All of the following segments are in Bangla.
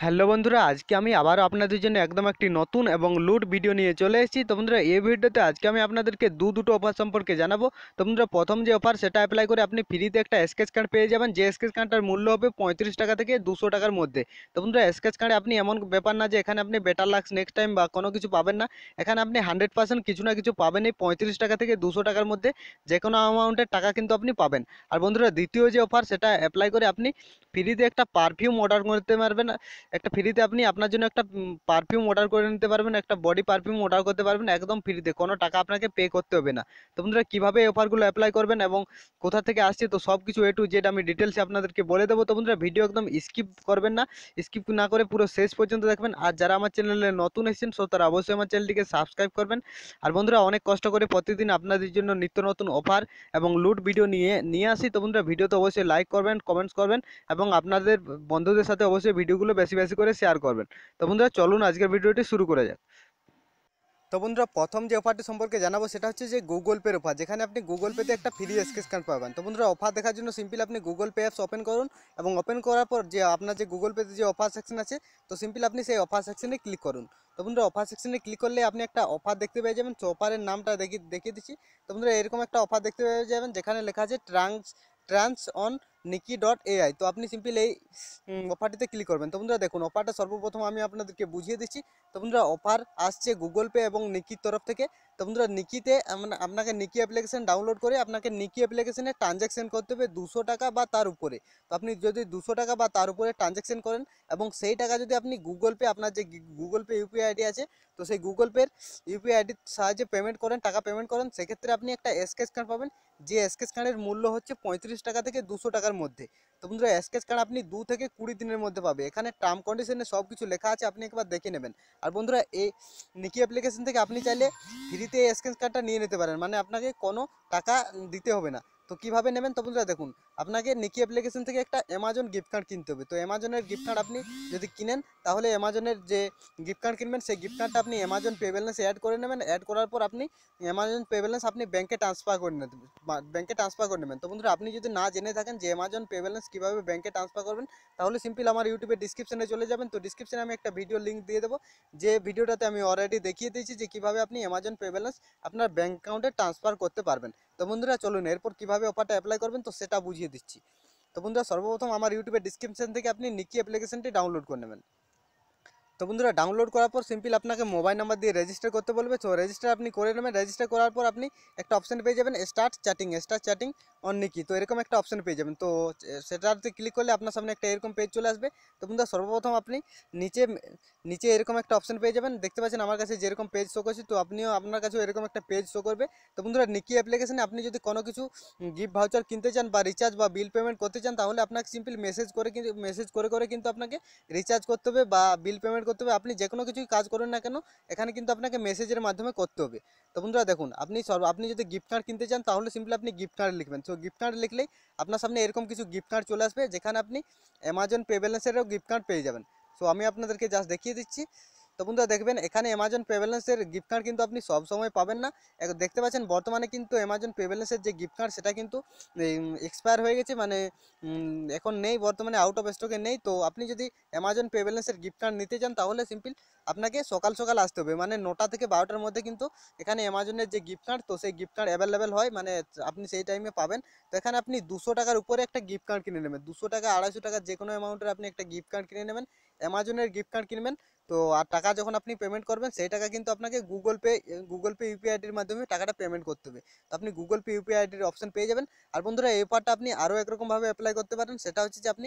হ্যালো বন্ধুরা, আজকে আমি আবারও আপনাদের জন্য একদম একটি নতুন এবং লুট ভিডিও নিয়ে চলে এসেছি। তো বন্ধুরা, এই ভিডিওতে আজকে আমি আপনাদেরকে দু দুটো অফার সম্পর্কে জানাব। তো বন্ধুরা, প্রথম যে অফার সেটা অ্যাপ্লাই করে আপনি ফ্রিতে একটা স্কেচ কার্ড পেয়ে যাবেন। যে স্কেচ কার্ডটার মূল্য হবে পঁয়ত্রিশ টাকা থেকে দুশো টাকার মধ্যে। তো বন্ধুরা স্কেচ কার্ডে আপনি এমন ব্যাপার না যে এখানে আপনি বেটার লাক্স নেক্সট টাইম বা কোনো কিছু পাবেন না। এখানে আপনি হান্ড্রেড পার্সেন্ট কিছু না কিছু পাবেনই পঁয়ত্রিশ টাকা থেকে দুশো টাকার মধ্যে। যে কোনো অ্যামাউন্টের টাকা কিন্তু আপনি পাবেন। আর বন্ধুরা, দ্বিতীয় যে অফার সেটা অ্যাপ্লাই করে আপনি ফ্রিতে একটা পারফিউম অর্ডার করতে পারবেন। একটা ফ্রিতে আপনি আপনার জন্য একটা পারফিউম অর্ডার করে নিতে পারবেন, একটা বডি পারফিউম অর্ডার করতে পারবেন, একদম ফ্রিতে কোনো টাকা আপনাকে পে করতে হবে না। তো বন্ধুরা, কীভাবে অফারগুলো অ্যাপ্লাই করবেন এবং কোথা থেকে আসছে, তো সব কিছু এ টু জেড আমি ডিটেলসে আপনাদেরকে বলে দেবো। তো বন্ধুরা ভিডিও একদম স্কিপ করবেন না। স্কিপ না করে পুরো শেষ পর্যন্ত দেখবেন। আর যারা আমার চ্যানেলে নতুন এসেছেন সো তারা অবশ্যই আমার চ্যানেলটিকে সাবস্ক্রাইব করবেন। আর বন্ধুরা, অনেক কষ্ট করে প্রতিদিন আপনাদের জন্য নিত্য নতুন অফার এবং লুট ভিডিও নিয়ে নিয়ে আসি। তো বন্ধুরা ভিডিওতে অবশ্যই লাইক করবেন কমেন্টস করবেন এবং আপনাদের বন্ধুদের সাথে অবশ্যই ভিডিওগুলো বেশি বেশি করে শেয়ার করবেন। তো বন্ধুরা, চলুন আজকের ভিডিওটি শুরু করে যাক। তো বন্ধুরা, প্রথম যে অফারটি সম্পর্কে জানাব সেটা হচ্ছে যে গুগল পের অফার যেখানে আপনি গুগল পেতে একটা ফ্রি স্কেচ কার্ড পাবেন। তো বন্ধুরা অফার দেখার জন্য সিম্পল আপনি গুগল পে অ্যাপস ওপেন করুন এবং ওপেন করার পর যে আপনার যে গুগল পেতে যে অফার সেকশন আছে, তো সিম্পল আপনি সেই অফার সেকশনে ক্লিক করুন। তো বন্ধুরা অফার সেকশনে ক্লিক করলে আপনি একটা অফার দেখতে পেয়ে যাবেন। তো অফারের নামটা দেখিয়ে দেখিয়ে দিচ্ছি। তো বন্ধুরা, এরকম একটা অফার দেখতে পেয়ে যাবেন যেখানে লেখা আছে trans trans on Niki dot AI তো আপনি সিম্পল এই অফারটিতে ক্লিক করবেন। তো বন্ধুরা দেখুন অফারটা সর্বপ্রথম আমি আপনাদেরকে বুঝিয়ে দিচ্ছি। তো বন্ধুরা অফার আসছে গুগল পে এবং নিকির তরফ থেকে। তো বন্ধুরা, নিকিতে আপনাকে নিকি অ্যাপ্লিকেশন ডাউনলোড করে আপনাকে নিকি অ্যাপ্লিকেশানে ট্রানজ্যাকশন করতে হবে দুশো টাকা বা তার উপরে। তো আপনি যদি দুশো টাকা বা তার উপরে ট্রানজ্যাকশন করেন এবং সেই টাকা যদি আপনি গুগল পে আপনার যে গুগল পে ইউপিআই আইডি আছে, তো সেই গুগল পের ইউপিআই আইডির সাহায্যে পেমেন্ট করেন, টাকা পেমেন্ট করেন, সেক্ষেত্রে আপনি একটা স্কেচ কার্ড পাবেন, যে স্কেচ কার্ডের মূল্য হচ্ছে পঁয়ত্রিশ টাকা থেকে দুশো টাকার মধ্যে। তো বন্ধুরা স্কেচ কার্ড আপনি দু থেকে কুড়ি দিনের মধ্যে পাবে এখানে টার্ম কন্ডিশনে সব কিছু লেখা আছে, আপনি একবার দেখে নেবেন। আর বন্ধুরা, এই নিকি অ্যাপ্লিকেশন থেকে আপনি চাইলে ফ্রিতে স্ক্যান কার্ডটা নিয়ে নিতে পারেন। মানে আপনাকে কোনো টাকা দিতে হবে না। তো কীভাবে নেবেন? তো বন্ধুরা দেখুন, আপনাকে নিকি অ্যাপ্লিকেশন থেকে একটা অ্যামাজন গিফট কার্ড কিনতে হবে। তো অ্যামাজনের গিফট কার্ড আপনি যদি কিনেন, তাহলে অ্যামাজনের যে গিফট কার্ড কিনবেন, সেই গিফট কার্ডটা আপনি অ্যামাজন পে ব্যালেন্স অ্যাড করে নেবেন। অ্যাড করার পর আপনি অ্যামাজন পে ব্যালেন্স আপনি ব্যাঙ্কে ট্রান্সফার করে নেবেন ব্যাঙ্কে ট্রান্সফার করে নেবেন। তো বন্ধুরা, আপনি যদি না জেনে থাকেন যে অ্যামাজন পে ব্যালেন্স কীভাবে ব্যাঙ্কে ট্রান্সফার করবেন, তাহলে সিম্পল আমার ইউটিউবে ডিসক্রিপশনে চলে যাবেন। তো ডিসক্রিপশনে আমি একটা ভিডিও লিঙ্ক দিয়ে দেবো, যে ভিডিওটাতে আমি অলরেডি দেখিয়ে দিয়েছি যে কীভাবে আপনি অ্যামাজন পে ব্যালেন্স আপনার ব্যাঙ্ক অ্যাকাউন্টে ট্রান্সফার করতে পারবেন। তো বন্ধুরা, চলুন, এরপর কীভাবে অফারটা অ্যাপ্লাই করবেন, তো সেটা বুঝিয়ে দিচ্ছি। তো বন্ধুরা, সর্বপ্রথম আমার ইউটিউবের ডিসক্রিপশান থেকে আপনি নিকি অ্যাপ্লিকেশনটি ডাউনলোড করে নেবেন। তো বন্ধুরা ডাউনলোড করার পর সিম্পল আপনাকে মোবাইল নাম্বার দিয়ে রেজিস্টার করতে বলবে। তো রেজিস্টার আপনি করে নেবেন। রেজিস্টার করার পর আপনি একটা অপশন পেয়ে যাবেন start chatting start chatting Niki তো এরকম একটা অপশন পেয়ে যাবেন। তো সেটাতে ক্লিক করলে আপনার সামনে একটা এরকম পেজ চলে আসবে। তো বন্ধুরা, সর্বপ্রথম আপনি নিচে নিচে এরকম একটা অপশন পেয়ে যাবেন। দেখতে পাচ্ছেন আমার কাছে যেরকম পেজ শো করছে, তো আপনিও আপনার কাছেও এরকম একটা পেজ শো করবে। তো বন্ধুরা নিকি অ্যাপ্লিকেশনে আপনি যদি কোনো কিছু গিফট ভাউচার কিনতে চান বা রিচার্জ বা বিল পেমেন্ট করতে চান, তাহলে আপনাকে সিম্পল মেসেজ করে কিন্তু মেসেজ করে করে কিন্তু আপনাকে রিচার্জ করতে হবে বা বিল পেমেন্ট করতে হবে, আপনি যে কোনো কিছুই কাজ করেন না কেন, এখানে কিন্তু আপনাকে মেসেজের মাধ্যমে করতে হবে। তো বন্ধুরা দেখুন, আপনি সর্ব, আপনি যদি গিফট কার্ড কিনতে চান, তাহলে সিম্পলি আপনি গিফট কার্ড লিখবেন। সো গিফট কার্ড লিখলেই আপনার সামনে এরকম কিছু গিফট কার্ড চলে আসবে, যেখানে আপনি অ্যামাজন পে ব্যালেন্সেরও গিফট কার্ড পেয়ে যাবেন। সো আমি আপনাদেরকে জাস্ট দেখিয়ে দিচ্ছি। তো বন্ধুরা দেখবেন, এখানে অ্যামাজন পে গিফট কার্ড কিন্তু আপনি সব সময় পাবেন না। দেখতে পাচ্ছেন, বর্তমানে কিন্তু অ্যামাজন পে যে গিফট কার্ড সেটা কিন্তু এক্সপায়ার হয়ে গেছে। মানে এখন নেই, বর্তমানে আউট অফ স্টকে নেই। তো আপনি যদি অ্যামাজন পে গিফট কার্ড নিতে চান, তাহলে সিম্পল আপনাকে সকাল সকাল আসতে হবে। মানে নটা থেকে বারোটার মধ্যে কিন্তু এখানে অ্যামাজনের যে গিফট কার্ড তো সেই গিফট কার্ড অ্যাভেলেবেল হয়। মানে আপনি সেই টাইমে পাবেন। তো এখানে আপনি দুশো টাকার উপরে একটা গিফট কার্ড কিনে নেবেন। দুশো টাকা, আড়াইশো টাকা যে কোনো অ্যামাউন্টের আপনি একটা গিফট কার্ড কিনে নেবেন। অ্যামাজনের গিফট কার্ড কিনবেন। তো আর টাকা যখন আপনি পেমেন্ট করবেন, সেই টাকা কিন্তু আপনাকে Google Pay Google Pay UPI আইডির মাধ্যমে টাকাটা পেমেন্ট করতে হবে। তো আপনি গুগল পে ইউপিআই আইডির অপশন পেয়ে যাবেন। আর বন্ধুরা, এই পার্টটা আপনি আরও একরকমভাবে অ্যাপ্লাই করতে পারেন। সেটা হচ্ছে যে আপনি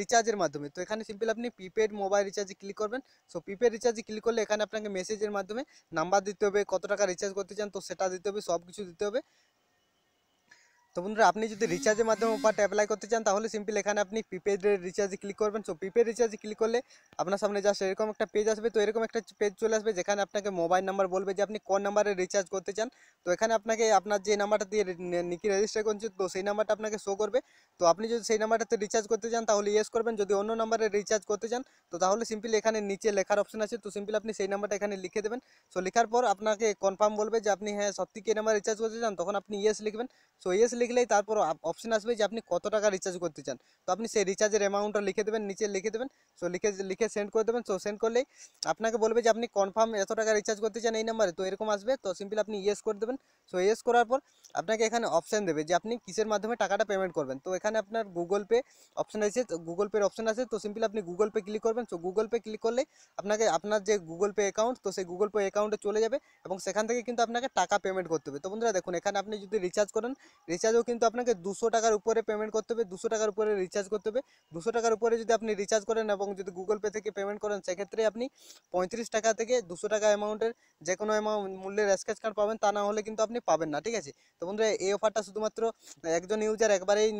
রিচার্জের মাধ্যমে। তো এখানে সিম্পল আপনি প্রিপেড মোবাইল রিচার্জে ক্লিক করবেন। সো প্রিপেড রিচার্জে ক্লিক করলে এখানে আপনাকে মেসেজের মাধ্যমে নাম্বার দিতে হবে, কত টাকা রিচার্জ করতে চান তো সেটা দিতে হবে সব কিছু দিতে হবে। তো বন্ধুরা, আপনি যদি রিচার্জের মাধ্যমে অফারটা অ্যাপ্লাই করতে চান, তাহলে সিম্পল এখানে আপনি প্রিপেড রিচার্জে ক্লিক করবেন। সো প্রিপেড রিচার্জে ক্লিক করলে আপনার সামনে জাস্ট এরকম একটা পেজ আসবে। তো এরকম একটা পেজ চলে আসবে, যেখানে আপনাকে মোবাইল নাম্বার বলবে যে, আপনি কোন নাম্বারে রিচার্জ করতে চান? তো এখানে আপনাকে আপনার যে নাম্বারটা দিয়ে নিকি রেজিস্টার করছে, তো সেই নাম্বারটা আপনাকে শো করবে। তো আপনি যদি সেই নাম্বারটাতে রিচার্জ করতে চান, তাহলে ইয়েস করবেন। যদি অন্য নাম্বারে রিচার্জ করতে চান, তো তাহলে সিম্পল এখানে নিচে লেখার অপশন আছে। তো সিম্পল আপনি সেই নাম্বারটা এখানে লিখে দেবেন। সো লেখার পর আপনাকে কনফার্ম বলবে যে, আপনি হ্যাঁ সত্যি কি নাম্বার রিচার্জ করতে চান? তখন আপনি ইয়েস লিখবেন। সো ইয়েস লিখলেই তারপর অপশন আসবে যে আপনি কত টাকা রিচার্জ করতে চান। তো আপনি সেই রিচার্জের অ্যামাউন্টটা লিখে দেবেন, নিচে লিখে দেবেন। সো লিখে লিখে সেন্ড করে দেবেন। সো সেন্ড করলেই আপনাকে বলবে যে আপনি কনফার্ম এত টাকা রিচার্জ করতে চান এই নাম্বারে তো এরকম আসবে। তো সিম্পল আপনি ইয়েস করে দেবেন। সো ইয়েস করার পর আপনাকে এখানে অপশান দেবে যে আপনি কিসের মাধ্যমে টাকাটা পেমেন্ট করবেন। তো এখানে আপনার গুগল পে অপশান আছে গুগল পের অপশান আছে, তো সিম্পলি আপনি গুগল পে ক্লিক করবেন। সো গুগল পে ক্লিক করলে আপনাকে, আপনার যে গুগল পে অ্যাকাউন্ট তো সেই গুগল পে অ্যাকাউন্টে চলে যাবে এবং সেখান থেকে কিন্তু আপনাকে টাকা পেমেন্ট করতে হবে। তো বন্ধুরা দেখুন, এখানে আপনি যদি রিচার্জ করেন রিচার্জও কিন্তু আপনাকে দুশো টাকার উপরে পেমেন্ট করতে হবে, দুশো টাকার উপরে রিচার্জ করতে হবে। দুশো টাকার উপরে যদি আপনি রিচার্জ করেন এবং যদি গুগল পে থেকে পেমেন্ট করেন, সেক্ষেত্রে আপনি পঁয়ত্রিশ টাকা থেকে দুশো টাকা অ্যামাউন্টের যে কোনো অ্যামাউন্ট মূল্যের স্ক্র্যাচ কার্ড পাবেন, তা না হলে কিন্তু আপনি পাবেন না, ঠিক আছে? তো বন্ধুরা, এই অফারটা শুধুমাত্র একজন ইউজার একবারেই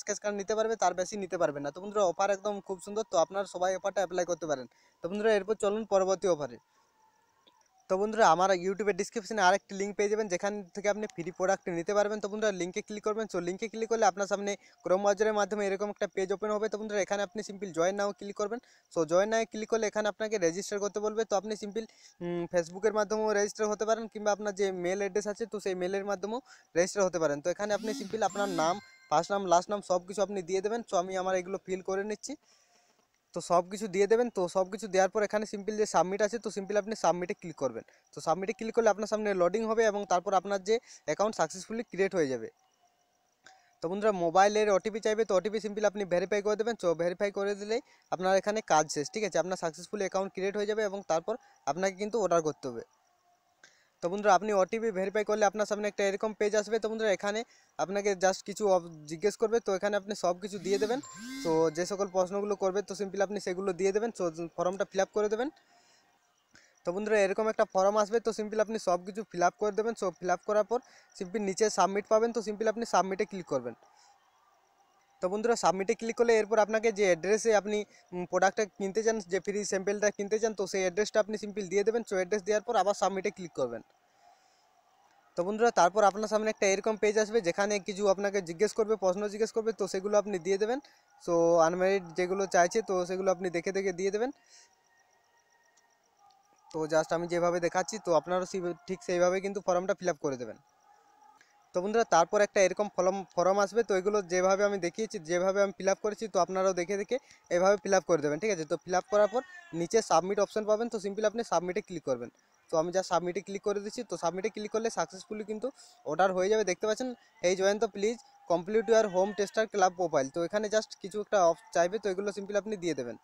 স্ক্যাচ কার্ড নিতে পারবে, তার বেশি নিতে পারবে না। তো বন্ধুরা অফার একদম খুব সুন্দর, তো আপনারা সবাই অফারটা অ্যাপ্লাই করতে পারেন। তো বন্ধুরা, এরপর চলুন পরবর্তী অফারে তো বন্ধুরা, আমার ইউটিউবের ডিসক্রিপশনে আরেকটি লিঙ্ক পেয়ে যাবেন, যেখান থেকে আপনি ফ্রি প্রোডাক্ট নিতে পারবেন। তো বন্ধুরা লিঙ্কে ক্লিক করবেন। সো লিঙ্কে ক্লিক করলে আপনার সামনে ক্রোম ব্রাউজারের মাধ্যমে এরকম একটা পেজ ওপেন হবে। তো বন্ধুরা, এখানে আপনি সিম্পল জয়েন নাও ক্লিক করবেন। সো জয়েন নাও ক্লিক করলে এখানে আপনাকে রেজিস্টার করতে বলবে। তো আপনি সিম্পল ফেসবুকের মাধ্যমেও রেজিস্টার হতে পারেন, কিংবা আপনার যে মেল অ্যাড্রেস আছে, তো সেই মেলের মাধ্যমেও রেজিস্টার হতে পারেন। তো এখানে আপনি সিম্পল আপনার নাম ফার্স্ট নাম লাস্ট নাম সব কিছু আপনি দিয়ে দেবেন। সো আমি আমার এগুলো ফিল করে নিচ্ছি। তো সব কিছু দিয়ে দেবেন। তো সব কিছু দেওয়ার পর এখানে সিম্পল যে সাবমিট আছে, তো সিম্পল আপনি সাবমিটে ক্লিক করবেন। তো সাবমিটে ক্লিক করলে আপনার সামনে লডিং হবে এবং তারপর আপনার যে অ্যাকাউন্ট সাকসেসফুলি ক্রিয়েট হয়ে যাবে। তো বন্ধুরা মোবাইলের ওটিপি চাইবে, তো ওটিপি সিম্পল আপনি ভেরিফাই করে দেবেন। তো ভেরিফাই করে দিলেই আপনার এখানে কাজ শেষ, ঠিক আছে? আপনার সাকসেসফুলি অ্যাকাউন্ট ক্রিয়েট হয়ে যাবে এবং তারপর আপনাকে কিন্তু অর্ডার করতে হবে। তো বন্ধুরা, আপনি ওটিপি ভেরিফাই করলে আপনার সামনে একটা এরকম পেজ আসবে। তো বন্ধুরা, এখানে আপনাকে জাস্ট কিছু জিজ্ঞেস করবে। তো এখানে আপনি সব কিছু দিয়ে দেবেন। তো যে সকল প্রশ্নগুলো করবে, তো সিম্পলি আপনি সেগুলো দিয়ে দেবেন। তো ফর্মটা ফিল করে দেবেন। তো বন্ধুরা, এরকম একটা ফর্ম আসবে। তো সিম্পল আপনি সব কিছু ফিল করে দেবেন। সব ফিল করার পর সিম্পল নিচে সাবমিট পাবেন। তো সিম্পল আপনি সাবমিটে ক্লিক করবেন। তো বন্ধুরা সাবমিটে ক্লিক করলে এরপর আপনাকে যে অ্যাড্রেসে আপনি প্রোডাক্টটা কিনতে চান, যে ফ্রি স্যাম্পেলটা কিনতে চান, তো সেই অ্যাড্রেসটা আপনি সিম্পল দিয়ে দেবেন। সো অ্যাড্রেস দেওয়ার পর আবার সাবমিটে ক্লিক করবেন। তো বন্ধুরা, তারপর আপনার সামনে একটা এরকম পেজ আসবে, যেখানে কিছু আপনাকে জিজ্ঞেস করবে, প্রশ্ন জিজ্ঞেস করবে, তো সেগুলো আপনি দিয়ে দেবেন। সো আনম্যারিড যেগুলো চাইছে, তো সেগুলো আপনি দেখে দেখে দিয়ে দেবেন। তো জাস্ট আমি যেভাবে দেখাচ্ছি, তো আপনারাও ঠিক সেইভাবে কিন্তু ফর্মটা ফিল করে দেবেন। তো বন্ধুরা, তারপর একটা এরকম ফর্ম ফর্ম আসবে, তো এগুলো যেভাবে আমি দেখিয়েছি, যেভাবে আমি ফিল করেছি, তো আপনারাও দেখে দেখে এভাবে ফিল করে দেবেন, ঠিক আছে? তো ফিল করার পর নিচে সাবমিট অপশন পাবেন, তো সিম্পলি আপনি সাবমিটে ক্লিক করবেন। তো আমি যা সাবমিটে ক্লিক করে দিচ্ছি, তো সাবমিটে ক্লিক করলে সাকসেসফুলি কিন্তু অর্ডার হয়ে যাবে। দেখতে পাচ্ছেন, এই জয়েন তো please complete your home tester club profile তো এখানে জাস্ট কিছু একটা অফ চাইবে, তো এগুলো সিম্পলি আপনি দিয়ে দেবেন।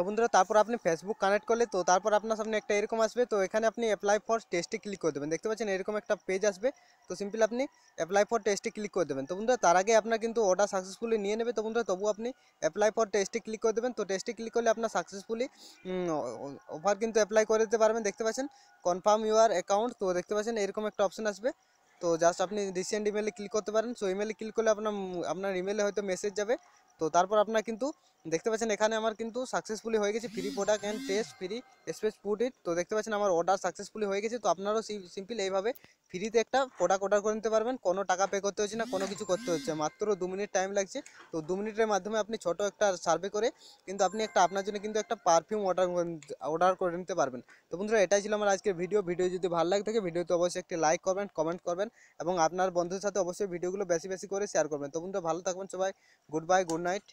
তো বন্ধুরা, তারপর আপনি ফেসবুক কানেক্ট করলে তো তারপর আপনার সামনে একটা এরকম আসবে। তো এখানে আপনি অ্যাপ্লাই ফর টেস্টে ক্লিক করে দেবেন। দেখতে পাচ্ছেন এরকম একটা পেজ আসবে। তো সিম্পল আপনি অ্যাপ্লাই ফর টেস্টে ক্লিক করে দেবেন। তো বন্ধুরা, তার আগে আপনার কিন্তু অর্ডার সাকসেসফুলি নিয়ে নেবে। তো বন্ধুরা তবু আপনি অ্যাপ্লাই ফর টেস্টে ক্লিক করে দেবেন। তো টেস্টে ক্লিক করলে আপনার সাকসেসফুলি অফার কিন্তু অ্যাপ্লাই করে দিতে পারবেন। দেখতে পাচ্ছেন কনফার্ম ইউর অ্যাকাউন্ট তো দেখতে পাচ্ছেন, এরকম একটা অপশন আসবে। তো জাস্ট আপনি রিসেন্ট ইমেলে ক্লিক করতে পারেন। সো ইমেলে ক্লিক করলে আপনার আপনার ইমেলে হয়তো মেসেজ যাবে। তো তারপর আপনার কিন্তু দেখতে পাচ্ছেন এখানে আমার কিন্তু সাকসেসফুলি হয়ে গেছে free product and test free space food it তো দেখতে পাচ্ছেন আমার অর্ডার সাকসেসফুলি হয়ে গেছে, তো আপনারাও সিম্পল এইভাবে ফ্রিতে একটা প্রোডাক্ট অর্ডার করে নিতে পারবেন। কোনো টাকা পে করতে হচ্ছে না, কোনো কিছু করতে হচ্ছে মাত্র দু মিনিট টাইম লাগছে। তো দু মিনিটের মাধ্যমে আপনি ছোট একটা সার্ভে করে কিন্তু আপনি একটা আপনার জন্য কিন্তু একটা পারফিউম অর্ডার অর্ডার করে নিতে পারবেন। তো বন্ধুরা, এটাই ছিল আমার আজকের ভিডিও ভিডিও যদি ভালো লাগে থাকে ভিডিওতে অবশ্যই একটি লাইক করবেন কমেন্ট করবেন এবং আপনার বন্ধুদের সাথে অবশ্যই ভিডিওগুলো বেশি বেশি করে শেয়ার করবেন। তো বন্ধুরা, ভালো থাকবেন সবাই। Good bye good night